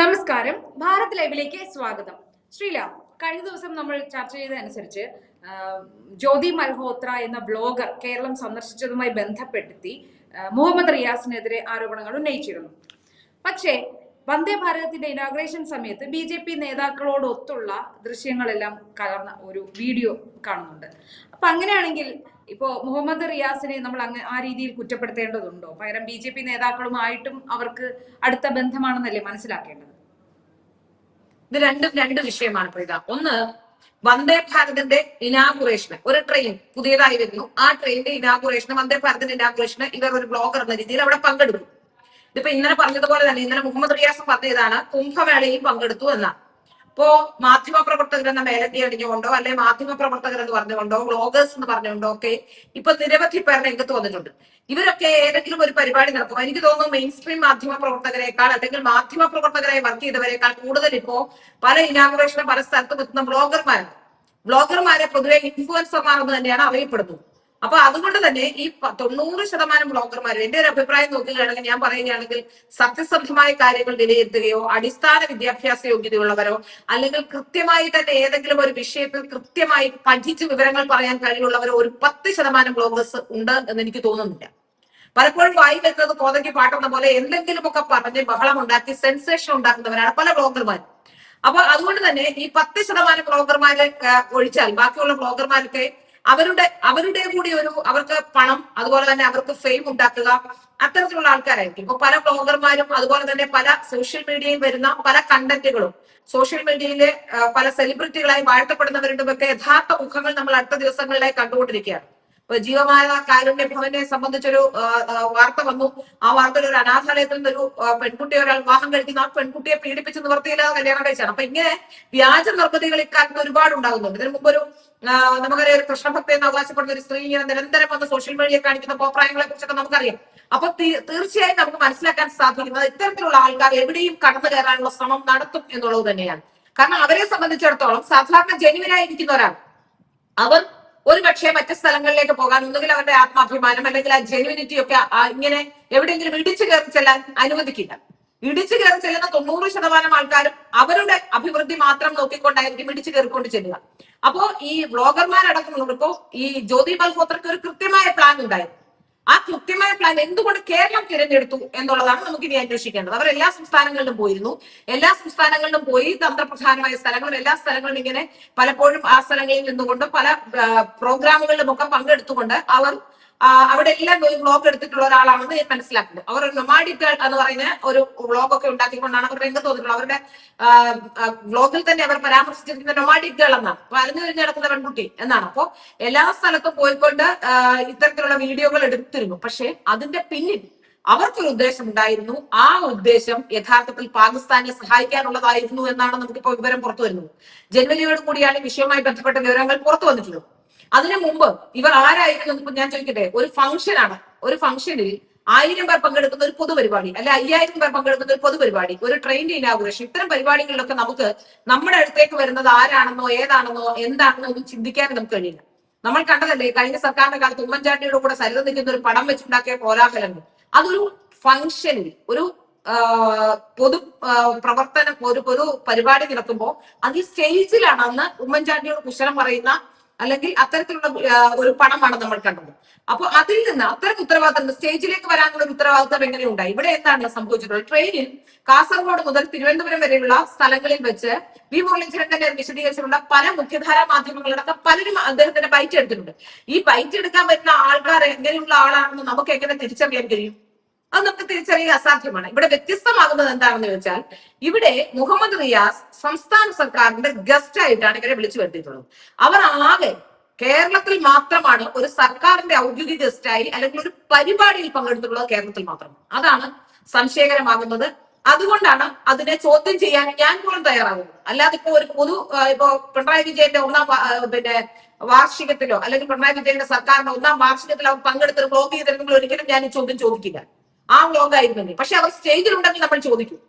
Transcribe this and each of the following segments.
നമസ്കാരം. ഭാരത് ലൈവിലേക്ക് സ്വാഗതം. ശ്രീല കഴിഞ്ഞ ദിവസം നമ്മൾ ചർച്ച ചെയ്തതനുസരിച്ച് ജ്യോതി മൽഹോത്ര എന്ന ബ്ലോഗർ കേരളം സന്ദർശിച്ചതുമായി ബന്ധപ്പെടുത്തി മുഹമ്മദ് റിയാസിനെതിരെ ആരോപണങ്ങൾ ഉന്നയിച്ചിരുന്നു. പക്ഷേ വന്ദേ ഭാരതത്തിന്റെ ഇനാഗ്രേഷൻ സമയത്ത് ബി ജെ പി നേതാക്കളോടൊത്തുള്ള ദൃശ്യങ്ങളെല്ലാം കലർന്ന ഒരു വീഡിയോ കാണുന്നുണ്ട്. അപ്പൊ അങ്ങനെയാണെങ്കിൽ ഇപ്പോ മുഹമ്മദ് റിയാസിനെ നമ്മൾ അങ്ങ് ആ രീതിയിൽ കുറ്റപ്പെടുത്തേണ്ടതുണ്ടോ? പകരം ബി ജെ പി നേതാക്കളുമായിട്ടും അവർക്ക് അടുത്ത ബന്ധമാണെന്നല്ലേ മനസ്സിലാക്കേണ്ടത്? ഇത് രണ്ടും രണ്ട് വിഷയമാണ് പ്രീത. ഒന്ന് വന്ദേ ഭാരതിന്റെ ഇനാഗുറേഷന് ഒരു ട്രെയിൻ പുതിയതായി വരുന്നു. ആ ട്രെയിനിന്റെ ഇനാഗുറേഷന് വന്ദേ ഭാരതിന്റെ ഇനാഗുറേഷന് ഇവർ ഒരു ബ്ലോഗർ എന്ന രീതിയിൽ അവിടെ പങ്കെടുക്കും. ഇതിപ്പോ ഇന്നലെ പറഞ്ഞതുപോലെ തന്നെ ഇന്നലെ മുഹമ്മദ് റിയാസ് പറഞ്ഞതാണ് കുംഭമേളയിൽ പങ്കെടുത്തു എന്നാണ്. ഇപ്പോ മാധ്യമ പ്രവർത്തകർ എന്ന മേലത്തി അടിഞ്ഞുകൊണ്ടോ അല്ലെ മാധ്യമ പ്രവർത്തകർ എന്ന് പറഞ്ഞുകൊണ്ടോ വ്ളോഗേഴ്സ് എന്ന് പറഞ്ഞുകൊണ്ടോ ഒക്കെ ഇപ്പൊ നിരവധി പേർ രംഗത്ത് വന്നിട്ടുണ്ട്. ഇവരൊക്കെ ഏതെങ്കിലും ഒരു പരിപാടി നടക്കും എനിക്ക് തോന്നുന്നു മെയിൻ സ്ട്രീം മാധ്യമ പ്രവർത്തകരെക്കാൾ അല്ലെങ്കിൽ മാധ്യമ പ്രവർത്തകരായി വർക്ക് ചെയ്തവരെക്കാൾ കൂടുതൽ ഇപ്പോ പല ഇനാഗുറേഷനും പല സ്ഥലത്തും എത്തുന്ന ബ്ലോഗർമാരാണ് ബ്ലോഗർമാരെ പൊതുവെ ഇൻഫ്ലുവൻസർമാർ എന്ന് തന്നെയാണ് അറിയപ്പെടുന്നത്. അപ്പൊ അതുകൊണ്ട് തന്നെ ഈ തൊണ്ണൂറ് ശതമാനം ബ്ലോഗർമാരും എന്റെ ഒരു അഭിപ്രായം നോക്കുകയാണെങ്കിൽ ഞാൻ പറയുകയാണെങ്കിൽ സത്യസന്ധമായ കാര്യങ്ങൾ വിലയിരുത്തുകയോ അടിസ്ഥാന വിദ്യാഭ്യാസ യോഗ്യതയുള്ളവരോ അല്ലെങ്കിൽ കൃത്യമായി തന്നെ ഏതെങ്കിലും ഒരു വിഷയത്തിൽ കൃത്യമായി പഠിച്ച് വിവരങ്ങൾ പറയാൻ കഴിവുള്ളവരോ ഒരു പത്ത് ശതമാനം ബ്ലോഗേഴ്സ് ഉണ്ട് എന്ന് എനിക്ക് തോന്നുന്നില്ല. പലപ്പോഴും വായി വരുന്നത് കോതയ്ക്ക് പാട്ടുന്ന പോലെ എന്തെങ്കിലുമൊക്കെ പറഞ്ഞ് ബഹളം ഉണ്ടാക്കി സെൻസേഷൻ ഉണ്ടാക്കുന്നവരാണ് പല ബ്ലോഗർമാരും. അപ്പൊ അതുകൊണ്ട് തന്നെ ഈ പത്ത് ശതമാനം ബ്ലോഗർമാരെ ഒഴിച്ചാൽ ബാക്കിയുള്ള ബ്ലോഗർമാരൊക്കെ അവരുടെ അവരുടെ കൂടി ഒരു അവർക്ക് പണം അതുപോലെ തന്നെ അവർക്ക് ഫെയിം ഉണ്ടാക്കുക അത്തരത്തിലുള്ള ആൾക്കാരായിരിക്കും. ഇപ്പൊ പല ബ്ലോഗർമാരും അതുപോലെ തന്നെ പല സോഷ്യൽ മീഡിയയിൽ വരുന്ന പല കണ്ടന്റുകളും സോഷ്യൽ മീഡിയയിലെ പല സെലിബ്രിറ്റികളായി വാഴ്ത്തപ്പെടുന്നവരുടെ ഒക്കെ യഥാർത്ഥ മുഖങ്ങൾ നമ്മൾ അടുത്ത ദിവസങ്ങളിലായി കണ്ടുകൊണ്ടിരിക്കുകയാണ്. ജീവമാല കാരുണ്യ ഭവനെ സംബന്ധിച്ചൊരു വാർത്ത വന്നു. ആ വാർത്തയിൽ ഒരു അനാഥാലയത്തിൽ നിന്ന് ഒരു പെൺകുട്ടിയെ ഒരാൾ വിവാഹം കഴിക്കുന്ന. ആ പെൺകുട്ടിയെ പീഡിപ്പിച്ച് നിവർത്തിയില്ലാതെ കല്യാണം കഴിച്ചാണ്. അപ്പൊ ഇങ്ങനെ വ്യാജ നിർമ്മിതികൾ ഇക്കാലത്ത് ഒരുപാട് ഉണ്ടാകുന്നുണ്ട്. ഇതിനു മുമ്പ് ഒരു നമുക്കറിയാം ഒരു കൃഷ്ണഭക്തി എന്ന് അവകാശപ്പെടുന്ന ഒരു സ്ത്രീ ഇങ്ങനെ നിരന്തരം വന്ന് സോഷ്യൽ മീഡിയ കാണിക്കുന്ന കോപ്രായങ്ങളെ കുറിച്ചൊക്കെ നമുക്കറിയാം. അപ്പൊ തീർച്ചയായും നമുക്ക് മനസ്സിലാക്കാൻ സാധിക്കുന്നത് ഇത്തരത്തിലുള്ള ആൾക്കാർ എവിടെയും കടന്നു കയറാനുള്ള ശ്രമം നടത്തും എന്നുള്ളത് തന്നെയാണ്. കാരണം അവരെ സംബന്ധിച്ചിടത്തോളം സാധാരണ ജനുവിനായിരിക്കുന്ന ഒരാൾ അവർ ഒരു പക്ഷേ മറ്റ് സ്ഥലങ്ങളിലേക്ക് പോകാൻ ഒന്നുകിൽ അവരുടെ ആത്മാഭിമാനം അല്ലെങ്കിൽ ആ ജെനുവിനിറ്റി ഒക്കെ ഇങ്ങനെ എവിടെയെങ്കിലും ഇടിച്ചു കയറി ചെല്ലാൻ അനുവദിക്കില്ല. ഇടിച്ചു കയറി ചെല്ലുന്ന തൊണ്ണൂറ് ശതമാനം ആൾക്കാരും അവരുടെ അഭിവൃദ്ധി മാത്രം നോക്കിക്കൊണ്ടായിരിക്കും ഇടിച്ചു കയറിക്കൊണ്ട് ചെല്ലുക. അപ്പോ ഈ വ്ളോഗർമാരടക്കമുള്ള ഇപ്പോ ഈ ജ്യോതി ബൽഹോത്രക്ക് ഒരു കൃത്യമായ പ്ലാൻ ഉണ്ടായിരുന്നു. ആ കൃത്യമായ പ്ലാൻ എന്തുകൊണ്ട് കേരളം തിരഞ്ഞെടുത്തു എന്നുള്ളതാണ് നമുക്ക് ഇനി അന്വേഷിക്കേണ്ടത്. അവർ എല്ലാ സംസ്ഥാനങ്ങളിലും പോയിരുന്നു. എല്ലാ സംസ്ഥാനങ്ങളിലും പോയി തന്ത്രപ്രധാനമായ സ്ഥലങ്ങളും എല്ലാ സ്ഥലങ്ങളിലും ഇങ്ങനെ പലപ്പോഴും ആ സ്ഥലങ്ങളിൽ നിന്നുകൊണ്ട് പല പ്രോഗ്രാമുകളിലും ഒക്കെ പങ്കെടുത്തുകൊണ്ട് അവർ അവിടെ എല്ലാം പോയി വ്ളോഗ് എടുത്തിട്ടുള്ള ഒരാളാണെന്ന് ഞാൻ മനസ്സിലാക്കുന്നത് അവർ നൊമാഡിക് എന്ന് പറയുന്ന ഒരു വ്ളോഗ് ഒക്കെ ഉണ്ടാക്കിക്കൊണ്ടാണ് അവർ രംഗത്ത് വന്നിട്ടുള്ളത് അവരുടെ വ്ളോഗിൽ തന്നെ അവർ പരാമർശിച്ചിരിക്കുന്ന നൊമാഡിക് ഗേൾ എന്നാണ്. പറഞ്ഞു കഴിഞ്ഞ് നടക്കുന്ന പെൺകുട്ടി എന്നാണ്. അപ്പോ എല്ലാ സ്ഥലത്തും പോയിക്കൊണ്ട് ഇത്തരത്തിലുള്ള വീഡിയോകൾ എടുത്തിരുന്നു. പക്ഷെ അതിന്റെ പിന്നിൽ അവർക്കൊരു ഉദ്ദേശം ഉണ്ടായിരുന്നു ആ ഉദ്ദേശം യഥാർത്ഥത്തിൽ പാകിസ്ഥാനെ സഹായിക്കാനുള്ളതായിരുന്നു എന്നാണ് നമുക്കിപ്പോ വിവരം പുറത്തു വരുന്നത്. ജനുവരിയോട് കൂടിയാണ് വിഷയവുമായി ബന്ധപ്പെട്ട വിവരങ്ങൾ പുറത്തു വന്നിട്ടുള്ളത്. അതിനു മുമ്പ് ഇവർ ആരായിരിക്കും ഇപ്പൊ ഞാൻ ചോദിക്കട്ടെ? ഒരു ഫംഗ്ഷൻ ആണ്. ഒരു ഫംഗ്ഷനിൽ ആയിരം പേർ പങ്കെടുക്കുന്ന ഒരു പൊതുപരിപാടി അല്ലെ അയ്യായിരം പേർ പങ്കെടുക്കുന്ന ഒരു പൊതുപരിപാടി ഒരു ട്രെയിനിന്റെ ഇനാഗുറേഷൻ ഇത്തരം പരിപാടികളിലൊക്കെ നമുക്ക് നമ്മുടെ അടുത്തേക്ക് വരുന്നത് ആരാണെന്നോ ഏതാണെന്നോ എന്താണെന്നോ ഒന്നും ചിന്തിക്കാൻ നമുക്ക് കഴിയില്ല. നമ്മൾ കണ്ടതല്ലേ കഴിഞ്ഞ സർക്കാരിന്റെ കാലത്ത് ഉമ്മൻചാണ്ടിയുടെ കൂടെ സരിത നിൽക്കുന്ന ഒരു പടം വെച്ചുണ്ടാക്കിയ കോലാഹലങ്ങൾ. അതൊരു ഫംഗ്ഷനിൽ ഒരു പൊതു പ്രവർത്തനം ഒരു പൊതു പരിപാടി നടക്കുമ്പോൾ അത് സ്റ്റേജിലാണ് അന്ന് ഉമ്മൻചാണ്ടിയോട് കുശലം പറയുന്ന അല്ലെങ്കിൽ അത്തരത്തിലുള്ള ഒരു പണമാണ് നമ്മൾ കണ്ടത്. അപ്പൊ അതിൽ നിന്ന് അത്തരം ഉത്തരവാദിത്തം സ്റ്റേജിലേക്ക് വരാനുള്ള ഒരു ഉത്തരവാദിത്തം എങ്ങനെ ഉണ്ടായി ഇവിടെ എന്താണ് സംഭവിച്ചിട്ടുള്ളത്? ട്രെയിനിൽ കാസർഗോഡ് മുതൽ തിരുവനന്തപുരം വരെയുള്ള സ്ഥലങ്ങളിൽ വെച്ച് വി മുരളീധരൻ തന്നെ വിശദീകരിച്ചിട്ടുള്ള പല മുഖ്യധാരാ മാധ്യമങ്ങളടക്കം പലരും അദ്ദേഹത്തിന്റെ ബൈറ്റ് എടുത്തിട്ടുണ്ട്. ഈ ബൈറ്റ് എടുക്കാൻ പറ്റുന്ന ആൾക്കാർ എങ്ങനെയുള്ള ആളാണെന്ന് നമുക്ക് എങ്ങനെ തിരിച്ചറിയാൻ കഴിയും? അത് നമുക്ക് തിരിച്ചറിയുക അസാധ്യമാണ്. ഇവിടെ വ്യത്യസ്തമാകുന്നത് എന്താണെന്ന് ചോദിച്ചാൽ ഇവിടെ മുഹമ്മദ് റിയാസ് സംസ്ഥാന സർക്കാരിന്റെ ഗസ്റ്റ് ആയിട്ടാണ് ഇവരെ വിളിച്ചു വരുത്തിയിട്ടുള്ളത്. അവർ ആകെ കേരളത്തിൽ മാത്രമാണ് ഒരു സർക്കാരിന്റെ ഔദ്യോഗിക ഗസ്റ്റായി അല്ലെങ്കിൽ ഒരു പരിപാടിയിൽ പങ്കെടുത്തിട്ടുള്ളത് കേരളത്തിൽ മാത്രമാണ്. അതാണ് സംശയകരമാകുന്നത്. അതുകൊണ്ടാണ് അതിനെ ചോദ്യം ചെയ്യാൻ ഞാൻ പോലും തയ്യാറാകുന്നത്. അല്ലാതെ ഇപ്പോ ഒരു പൊതു ഇപ്പോ പിണറായി വിജയന്റെ ഒന്നാം പിന്നെ വാർഷികത്തിലോ അല്ലെങ്കിൽ പിണറായി വിജയന്റെ സർക്കാരിന്റെ ഒന്നാം വാർഷികത്തിലോ പങ്കെടുത്ത് ബ്ലോക്ക് ചെയ്തിരുന്നെങ്കിൽ ഒരിക്കലും ഞാൻ ഈ ചോദ്യം ചോദിക്കില്ല. ആ വ്ലോഗ് ആയിരുന്നെങ്കിൽ പക്ഷെ അവർ സ്റ്റേജിലുണ്ടെങ്കിൽ നമ്മൾ ചോദിക്കും.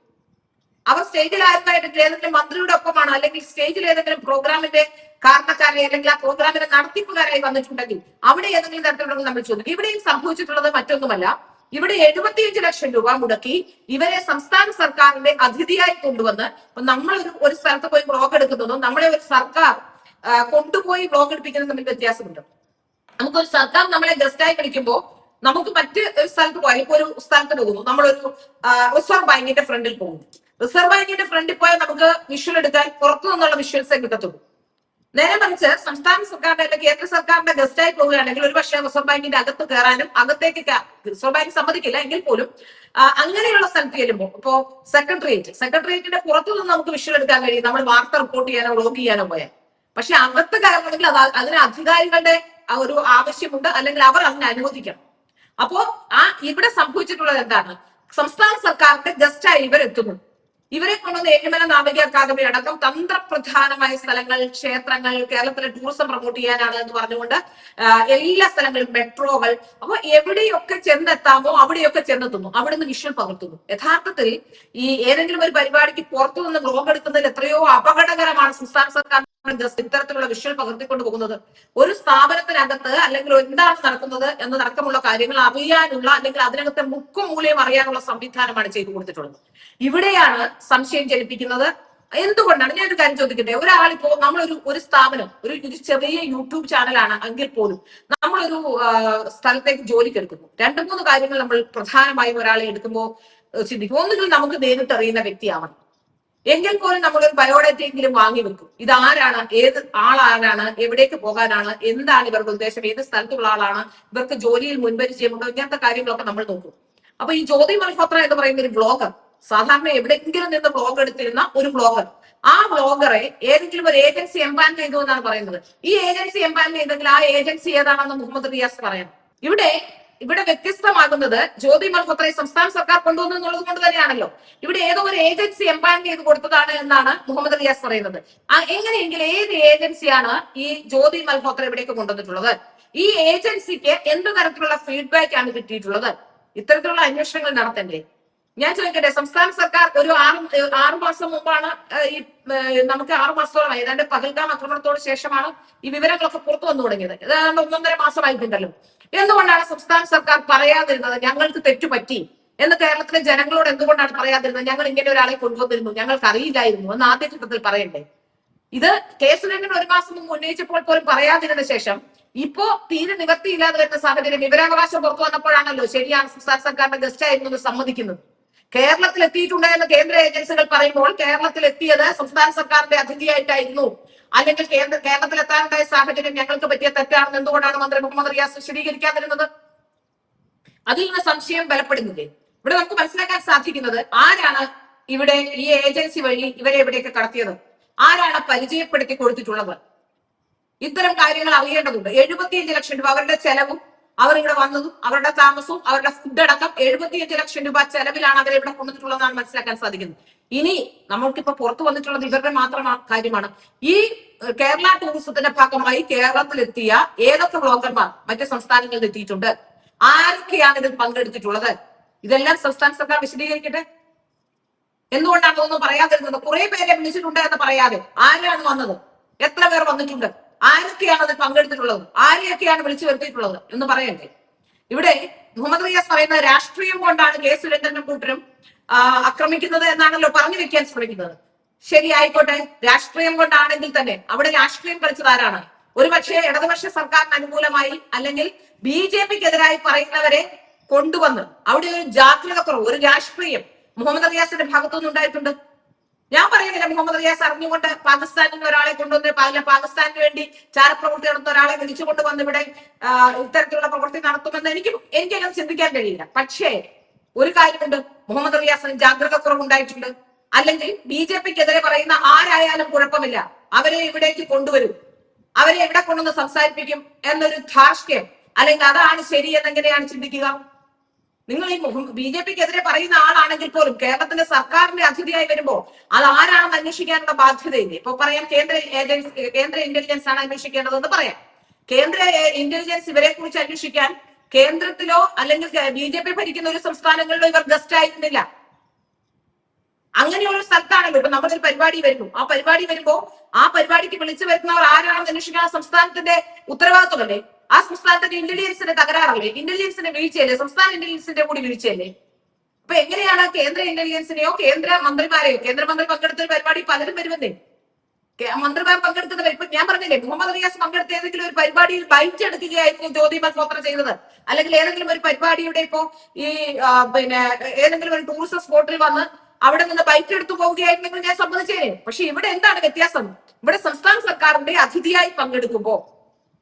അവർ സ്റ്റേജിൽ ആയിരുന്നായിട്ട് ഏതെങ്കിലും മന്ത്രിയുടെ ഒപ്പമാണ്? അല്ലെങ്കിൽ സ്റ്റേജിൽ ഏതെങ്കിലും പ്രോഗ്രാമിന്റെ കാരണക്കാരെ അല്ലെങ്കിൽ ആ പ്രോഗ്രാമിന്റെ നടത്തിപ്പുകാരായി വന്നിട്ടുണ്ടെങ്കിൽ അവിടെ ഏതെങ്കിലും തരത്തിലുണ്ടെങ്കിൽ നമ്മൾ ചോദിക്കും. ഇവിടെയും സംഭവിച്ചിട്ടുള്ളത് മറ്റൊന്നുമല്ല. ഇവിടെ എഴുപത്തിയഞ്ച് ലക്ഷം രൂപ മുടക്കി ഇവരെ സംസ്ഥാന സർക്കാരിന്റെ അതിഥിയായി കൊണ്ടുവന്ന് നമ്മൾ ഒരു ഒരു സ്ഥലത്ത് പോയി ബ്ലോഗ് എടുക്കുന്നതും നമ്മളെ ഒരു സർക്കാർ കൊണ്ടുപോയി ബ്ലോഗ് എടുപ്പിക്കുന്നതും തമ്മിൽ വ്യത്യാസമുണ്ട്. നമുക്കൊരു സർക്കാർ നമ്മളെ ഗസ്റ്റായി വിളിക്കുമ്പോൾ നമുക്ക് മറ്റ് സ്ഥലത്ത് പോയാൽ ഇപ്പൊ ഒരു സ്ഥലത്ത് പോകുന്നു. നമ്മളൊരു റിസർവ് ബാങ്കിന്റെ ഫ്രണ്ടിൽ പോകുന്നു. റിസർവ് ബാങ്കിന്റെ ഫ്രണ്ടിൽ പോയാൽ നമുക്ക് വിഷ്വൽ എടുക്കാൻ പുറത്തു നിന്നുള്ള വിഷ്വൽസേ കിട്ടത്തുള്ളൂ. നേരെ മറിച്ച് സംസ്ഥാന സർക്കാരിന്റെ അല്ലെങ്കിൽ കേന്ദ്ര സർക്കാരിന്റെ ഗസ്റ്റായി പോവുകയാണെങ്കിൽ ഒരു പക്ഷേ റിസർവ് ബാങ്കിന്റെ അകത്ത് കയറാനും അകത്തേക്ക് റിസർവ് ബാങ്ക് സമ്മതിക്കില്ല. എങ്കിൽ പോലും അങ്ങനെയുള്ള സ്ഥലത്ത് ചെല്ലുമ്പോൾ ഇപ്പോ സെക്രട്ടേറിയറ്റ് സെക്രട്ടേറിയറ്റിന്റെ പുറത്തു നിന്ന് നമുക്ക് വിഷ്വൽ എടുക്കാൻ കഴിയും. നമ്മൾ വാർത്ത റിപ്പോർട്ട് ചെയ്യാനോ വ്ലോഗ് ചെയ്യാനോ പോയാൽ. പക്ഷെ അകത്ത് കയറണമെങ്കിൽ അത് അതിന് അധികാരികളുടെ ഒരു ആവശ്യമുണ്ട്. അല്ലെങ്കിൽ അവർ അതിനെ അനുവദിക്കണം. അപ്പോ ആ ഇവിടെ സംഭവിച്ചിട്ടുള്ളത് എന്താണ്? സംസ്ഥാന സർക്കാരിന്റെ ഗസ്റ്റായി ഇവരെത്തുന്നു. ഇവരെ കൊണ്ടുവന്ന് ഏഴുമല നാവിക അക്കാദമി അടക്കം തന്ത്രപ്രധാനമായ സ്ഥലങ്ങൾ ക്ഷേത്രങ്ങൾ കേരളത്തിലെ ടൂറിസം പ്രൊമോട്ട് ചെയ്യാനാണ് എന്ന് പറഞ്ഞുകൊണ്ട് എല്ലാ സ്ഥലങ്ങളും മെട്രോകൾ. അപ്പൊ എവിടെയൊക്കെ ചെന്നെത്താമോ അവിടെയൊക്കെ ചെന്നെത്തുന്നു. അവിടെ നിന്ന് വിഷ്വൽ പകർത്തുന്നു. യഥാർത്ഥത്തിൽ ഈ ഏതെങ്കിലും ഒരു പരിപാടിക്ക് പുറത്തു നിന്ന് ബ്ലോഗ് എടുക്കുന്നതിൽ എത്രയോ അപകടകരമാണ് സംസ്ഥാന സർക്കാർ ഇത്തരത്തിലുള്ള വിഷ്വൽ പകർത്തിക്കൊണ്ട് പോകുന്നത്. ഒരു സ്ഥാപനത്തിനകത്ത് അല്ലെങ്കിൽ എന്താണ് നടക്കുന്നത് എന്നതടക്കമുള്ള കാര്യങ്ങൾ അറിയാനുള്ള അല്ലെങ്കിൽ അതിനകത്തെ മുക്കും മൂലയും അറിയാനുള്ള സംവിധാനമാണ് ചെയ്തു കൊടുത്തിട്ടുള്ളത്. ഇവിടെയാണ് സംശയം ജനിപ്പിക്കുന്നത്? എന്തുകൊണ്ടാണ്? ഞാൻ ഒരു കാര്യം ചോദിക്കട്ടെ. ഒരാളിപ്പോ നമ്മളൊരു ഒരു സ്ഥാപനം ഒരു ഒരു ചെറിയ യൂട്യൂബ് ചാനലാണ് എങ്കിൽ പോലും നമ്മളൊരു സ്ഥലത്തേക്ക് ജോലിക്ക് എടുക്കുന്നു രണ്ടു മൂന്ന് കാര്യങ്ങൾ നമ്മൾ പ്രധാനമായും ഒരാളെ എടുക്കുമ്പോൾ ചിന്തിക്കും. ഒന്നുകിൽ നമുക്ക് നേരിട്ട് അറിയുന്ന വ്യക്തിയാവണം. എങ്കിൽ പോലും നമ്മളൊരു ബയോഡാറ്റ എങ്കിലും വാങ്ങി വെക്കും. ഇത് ആരാണ് ഏത് ആളാരാണ്? എവിടേക്ക് പോകാനാണ്? എന്താണ് ഇവരുടെ ഉദ്ദേശം? ഏത് സ്ഥലത്തുള്ള ആളാണ്? ഇവർക്ക് ജോലിയിൽ മുൻപരിചയമുണ്ടോ? ഇങ്ങനത്തെ കാര്യങ്ങളൊക്കെ നമ്മൾ നോക്കും. അപ്പൊ ഈ ജ്യോതി മൽഹോത്ര എന്ന് പറയുന്ന ഒരു ബ്ലോഗർ സാധാരണ എവിടെയെങ്കിലും നിന്ന് ബ്ലോഗ് എടുത്തിരുന്ന ഒരു ബ്ലോഗർ ആ ബ്ലോഗറെ ഏതെങ്കിലും ഒരു ഏജൻസി എംപാൻ ചെയ്തു എന്നാണ് പറയുന്നത്. ഈ ഏജൻസി എംപാൻ ചെയ്തെങ്കിൽ ആ ഏജൻസി ഏതാണെന്ന് മുഹമ്മദ് റിയാസ് പറയാം ഇവിടെ ഇവിടെ വ്യത്യസ്തമാകുന്നത് ജ്യോതി മൽഹോത്രയെ സംസ്ഥാന സർക്കാർ കൊണ്ടുവന്നു എന്നുള്ളത് കൊണ്ട് തന്നെയാണല്ലോ. ഇവിടെ ഏതോ ഒരു ഏജൻസി എംപാൻ ചെയ്ത് കൊടുത്തതാണ് എന്നാണ് മുഹമ്മദ് റിയാസ് പറയുന്നത്. ആ എങ്ങനെയെങ്കിലും ഏത് ഏജൻസിയാണ് ഈ ജ്യോതി മൽഹോത്ര ഇവിടേക്ക് കൊണ്ടുവന്നിട്ടുള്ളത്? ഈ ഏജൻസിക്ക് എന്ത് തരത്തിലുള്ള ഫീഡ്ബാക്ക് ആണ് കിട്ടിയിട്ടുള്ളത്? ഇത്തരത്തിലുള്ള അന്വേഷണങ്ങൾ നടത്തണ്ടേ? ഞാൻ ചോദിക്കട്ടെ സംസ്ഥാന സർക്കാർ ഒരു ആറ് ആറു മാസം മുമ്പാണ് ഈ നമുക്ക് ആറു മാസത്തോളം ഏതാണ്ട് പകൽഗാം ആക്രമണത്തോട് ശേഷമാണ് ഈ വിവരങ്ങളൊക്കെ പുറത്തു വന്നു തുടങ്ങിയത്. ഏതാണ്ട് ഒന്നൊന്നര മാസമായിട്ടുണ്ടല്ലോ എന്തുകൊണ്ടാണ് സംസ്ഥാന സർക്കാർ പറയാതിരുന്നത് ഞങ്ങൾക്ക് തെറ്റുപറ്റി എന്ന് കേരളത്തിലെ ജനങ്ങളോട് എന്തുകൊണ്ടാണ് പറയാതിരുന്നത്? ഞങ്ങൾ ഇങ്ങനെ ഒരാളെ കൊണ്ടുവന്നിരുന്നു ഞങ്ങൾക്ക് അറിയില്ലായിരുന്നു എന്ന് ആദ്യ ഘട്ടത്തിൽ പറയണ്ടേ? ഇത് കേസ് സുരേന്ദ്രൻ ഒരു മാസം മുമ്പ് ഉന്നയിച്ചപ്പോൾ പോലും പറയാതിരുന്ന ശേഷം ഇപ്പോ തീരെ നിവർത്തിയില്ലാതെ വരുന്ന സാഹചര്യം വിവരാവകാശം പുറത്തു വന്നപ്പോഴാണല്ലോ ശരിയാണ് സംസ്ഥാന സർക്കാരിന്റെ ഗസ്റ്റ് ആയിരുന്നു സമ്മതിക്കുന്നത്. കേരളത്തിൽ എത്തിയിട്ടുണ്ട് കേന്ദ്ര ഏജൻസികൾ പറയുമ്പോൾ കേരളത്തിൽ എത്തിയത് സംസ്ഥാന സർക്കാരിന്റെ അതിഥിയായിട്ടായിരുന്നു. അല്ലെങ്കിൽ കേന്ദ്ര കേരളത്തിൽ എത്താനുണ്ടായ സാഹചര്യം ഞങ്ങൾക്ക് പറ്റിയ തെറ്റാണെന്ന് എന്തുകൊണ്ടാണ് മന്ത്രി മുഹമ്മദ് റിയാസ് വിശദീകരിക്കാതിരുന്നത് അതിൽ നിന്ന് സംശയം ബലപ്പെടുന്നില്ലേ? ഇവിടെ നമുക്ക് മനസ്സിലാക്കാൻ സാധിക്കുന്നത് ആരാണ് ഇവിടെ ഈ ഏജൻസി വഴി ഇവരെ എവിടെയൊക്കെ കടത്തിയത്? ആരാണ് പരിചയപ്പെടുത്തി കൊടുത്തിട്ടുള്ളത്? ഇത്തരം കാര്യങ്ങൾ അറിയേണ്ടതുണ്ട്. എഴുപത്തിയഞ്ച് ലക്ഷം രൂപ അവരുടെ ചെലവും അവർ ഇവിടെ വന്നതും അവരുടെ താമസവും അവരുടെ ഫുഡ് അടക്കം എഴുപത്തിയഞ്ച് ലക്ഷം രൂപ ചെലവിലാണ് അവരെ ഇവിടെ കൊണ്ടുവന്നിട്ടുള്ളതെന്നാണ് മനസ്സിലാക്കാൻ സാധിക്കുന്നത്. ഇനി നമ്മൾക്കിപ്പോ പുറത്തു വന്നിട്ടുള്ളത് ഇവരുടെ മാത്രം കാര്യമാണ്. ഈ കേരള ടൂറിസത്തിന്റെ ഭാഗമായി കേരളത്തിലെത്തിയ ഏതൊക്കെ ബ്ലോഗർമാർ മറ്റ് സംസ്ഥാനങ്ങളിൽ എത്തിയിട്ടുണ്ട്? ആരൊക്കെയാണ് ഇതിൽ പങ്കെടുത്തിട്ടുള്ളത്? ഇതെല്ലാം സംസ്ഥാന സർക്കാർ വിശദീകരിക്കട്ടെ? എന്തുകൊണ്ടാണ് ഒന്നും പറയാതിരുന്നത്? കുറെ പേരെ വിളിച്ചിട്ടുണ്ട് എന്ന് പറയാതെ ആരാണ് വന്നത്? എത്ര പേർ വന്നിട്ടുണ്ട്? ആരൊക്കെയാണ് അതിൽ പങ്കെടുത്തിട്ടുള്ളത്? ആരെയൊക്കെയാണ് വിളിച്ചു വരുത്തിയിട്ടുള്ളത് എന്ന് പറയണ്ടേ ഇവിടെ മുഹമ്മദ് റിയാസ് പറയുന്ന രാഷ്ട്രീയം കൊണ്ടാണ് കെ സുരേന്ദ്രനും കൂട്ടരും ആക്രമിക്കുന്നത് എന്നാണല്ലോ പറഞ്ഞു വെക്കാൻ ശ്രമിക്കുന്നത്. ശരി ആയിക്കോട്ടെ. രാഷ്ട്രീയം കൊണ്ടാണെങ്കിൽ തന്നെ അവിടെ രാഷ്ട്രീയം കളിച്ചത് ആരാണ്? ഒരു പക്ഷേ ഇടതുപക്ഷ സർക്കാരിന് അനുകൂലമായി അല്ലെങ്കിൽ ബി ജെ പിക്കെതിരായി പറയുന്നവരെ കൊണ്ടുവന്ന് അവിടെ ഒരു ജാഗ്രത കുറവ് ഒരു രാഷ്ട്രീയം മുഹമ്മദ് റിയാസിന്റെ ഭാഗത്തുനിന്ന് ഉണ്ടായിട്ടുണ്ട് ഞാൻ പറയുന്നില്ല മുഹമ്മദ് റിയാസ് അറിഞ്ഞുകൊണ്ട് പാകിസ്ഥാനിൽ നിന്ന് ഒരാളെ കൊണ്ടുവന്ന് അല്ല പാകിസ്ഥാനിന് വേണ്ടി ചാരപ്രവൃത്തി നടത്തുന്ന ഒരാളെ വിളിച്ചു വന്ന് ഇവിടെ ഇത്തരത്തിലുള്ള പ്രവൃത്തി നടത്തുമെന്ന് എനിക്ക് എനിക്കങ്ങനെ ചിന്തിക്കാൻ കഴിയില്ല. പക്ഷേ ഒരു കാര്യമുണ്ട് മുഹമ്മദ് റിയാസിന് ജാഗ്രത കുറവുണ്ടായിട്ടുണ്ട് അല്ലെങ്കിൽ ബി ജെ പിക്കെതിരെ പറയുന്ന ആരായാലും കുഴപ്പമില്ല അവരെ ഇവിടേക്ക് കൊണ്ടുവരും അവരെ എവിടെ കൊണ്ടുവന്ന് സംസാരിപ്പിക്കും എന്നൊരു ധാർഷ്ട്യം അല്ലെങ്കിൽ അതാണ് ശരി എന്നെങ്ങനെയാണ് ചിന്തിക്കുക? നിങ്ങൾ ഈ ബി ജെ പിക്കെതിരെ പറയുന്ന ആളാണെങ്കിൽ പോലും കേരളത്തിന്റെ സർക്കാരിന്റെ അതിഥിയായി വരുമ്പോ അത് ആരാണെന്ന് അന്വേഷിക്കാനുള്ള ബാധ്യതയില്ലേ? ഇപ്പൊ പറയാം കേന്ദ്ര ഏജൻസി കേന്ദ്ര ഇന്റലിജൻസ് ആണ് അന്വേഷിക്കേണ്ടതെന്ന് പറയാം. കേന്ദ്ര ഇന്റലിജൻസ് ഇവരെ കുറിച്ച് അന്വേഷിക്കാൻ കേന്ദ്രത്തിലോ അല്ലെങ്കിൽ ബി ജെ പി ഭരിക്കുന്ന ഒരു സംസ്ഥാനങ്ങളിലോ ഇവർ ഗസ്റ്റ് ആയിരുന്നില്ല. അങ്ങനെയുള്ള സ്ഥലത്താണല്ലോ ഇപ്പൊ നമ്മുടെ ഒരു പരിപാടി വരുന്നു. ആ പരിപാടി വരുമ്പോ ആ പരിപാടിക്ക് വിളിച്ചു വരുന്നവർ ആരാണെന്ന് അന്വേഷിക്കാൻ സംസ്ഥാനത്തിന്റെ ഉത്തരവാദിത്വമല്ലേ ആ സംസ്ഥാനത്തിന്റെ ഇന്റലിജൻസിന്റെ തകരാറല്ലേ? ഇന്റലിജൻസിന്റെ വീഴ്ചയല്ലേ? സംസ്ഥാന ഇന്റലിജൻസിന്റെ കൂടി വീഴ്ചയല്ലേ? അപ്പൊ എങ്ങനെയാണ് കേന്ദ്ര ഇന്റലിജൻസിനെയോ കേന്ദ്ര മന്ത്രിമാരെയോ കേന്ദ്രമന്ത്രി പങ്കെടുത്ത പരിപാടി പലരും വരുമെന്നേ? മന്ത്രിമാർ പങ്കെടുത്തത് ഞാൻ പറഞ്ഞില്ലേ മുഹമ്മദ് റിയാസ് പങ്കെടുത്ത ഏതെങ്കിലും ഒരു പരിപാടിയിൽ ബൈറ്റ് എടുക്കുകയായിരുന്നു ജ്യോതി മൽഹോത്ര ചെയ്തത് അല്ലെങ്കിൽ ഏതെങ്കിലും ഒരു പരിപാടിയുടെ ഇപ്പോ ഈ പിന്നെ ഏതെങ്കിലും ഒരു ടൂറിസം സ്പോട്ടിൽ വന്ന് അവിടെ നിന്ന് ബൈക്ക് എടുത്തു പോവുകയായിരുന്നെങ്കിൽ ഞാൻ സമ്മതിച്ചേനെ. പക്ഷെ ഇവിടെ എന്താണ് വ്യത്യാസം? ഇവിടെ സംസ്ഥാന സർക്കാരിന്റെ അതിഥിയായി പങ്കെടുക്കുമ്പോ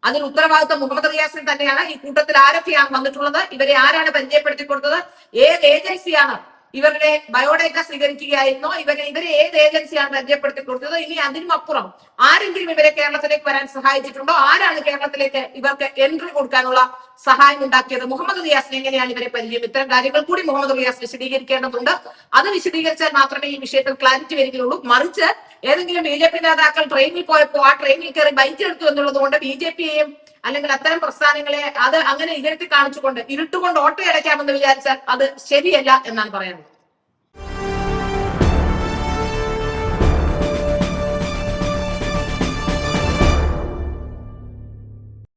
അതിന് ഉത്തരവാദിത്വം മുഹമ്മദ് റിയാസിൻ തന്നെയാണ്. ഈ കൂട്ടത്തിൽ ആരൊക്കെയാണ് വന്നിട്ടുള്ളത്? ഇവരെ ആരാണ് പരിചയപ്പെടുത്തി കൊടുത്തത് ഏത് ഏജൻസിയാണ് ഇവരുടെ ബയോഡേറ്റ സ്വീകരിക്കുകയായിരുന്നോ? ഇവരെ ഇവരെ ഏത് ഏജൻസിയാണ് പരിചയപ്പെടുത്തി കൊടുത്തത് ഇനി അതിനും അപ്പുറം ആരെങ്കിലും ഇവരെ കേരളത്തിലേക്ക് വരാൻ സഹായിച്ചിട്ടുണ്ടോ? ആരാണ് കേരളത്തിലേക്ക് ഇവർക്ക് എൻട്രി കൊടുക്കാനുള്ള സഹായം ഉണ്ടാക്കിയത്? മുഹമ്മദ് റിയാസിന് എങ്ങനെയാണ് ഇവരെ പരിചയം? ഇത്തരം കാര്യങ്ങൾ കൂടി മുഹമ്മദ് റിയാസ് വിശദീകരിക്കേണ്ടതുണ്ട്. അത് വിശദീകരിച്ചാൽ മാത്രമേ ഈ വിഷയത്തിൽ ക്ലാരിറ്റി വരികയുള്ളൂ. മറിച്ച് ഏതെങ്കിലും ബി ജെ പി നേതാക്കൾ ട്രെയിനിൽ പോയപ്പോൾ ആ ട്രെയിനിൽ കയറി ബൈക്ക് എടുത്തു എന്നുള്ളത് കൊണ്ട് ബി ജെ പിയെയും അല്ലെങ്കിൽ അത്തരം പ്രസ്ഥാനങ്ങളെ അത് അങ്ങനെ ഇരുത്തി കാണിച്ചുകൊണ്ട് ഇരുട്ടുകൊണ്ട് ഓട്ടോ അടയ്ക്കാമെന്ന് വിചാരിച്ചാൽ അത് ശരിയല്ല എന്നാണ് പറയാനുള്ളത്.